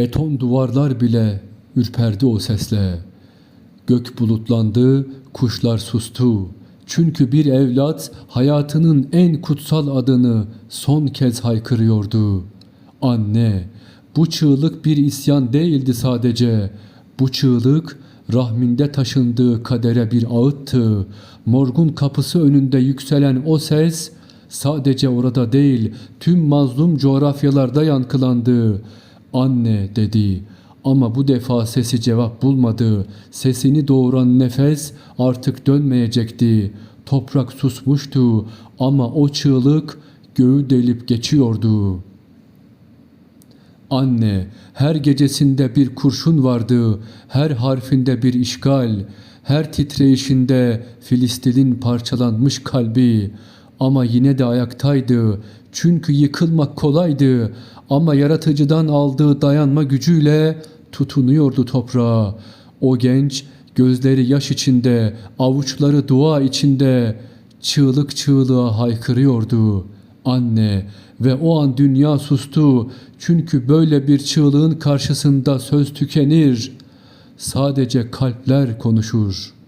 Beton duvarlar bile ürperdi o sesle. Gök bulutlandı, kuşlar sustu. Çünkü bir evlat hayatının en kutsal adını son kez haykırıyordu. Anne, bu çığlık bir isyan değildi sadece. Bu çığlık rahminde taşındığı kadere bir ağıttı. Morgun kapısı önünde yükselen o ses sadece orada değil tüm mazlum coğrafyalarda yankılandı. Anne dedi ama bu defa sesi cevap bulmadı. Sesini doğuran nefes artık dönmeyecekti. Toprak susmuştu ama o çığlık göğü delip geçiyordu. Anne, her gecesinde bir kurşun vardı, her harfinde bir işgal, her titreyişinde Filistin'in parçalanmış kalbi. Ama yine de ayaktaydı, çünkü yıkılmak kolaydı ama yaratıcıdan aldığı dayanma gücüyle tutunuyordu toprağa. O genç gözleri yaş içinde, avuçları dua içinde çığlık çığlığa haykırıyordu. Anne ve o an dünya sustu. Çünkü böyle bir çığlığın karşısında söz tükenir. Sadece kalpler konuşur.''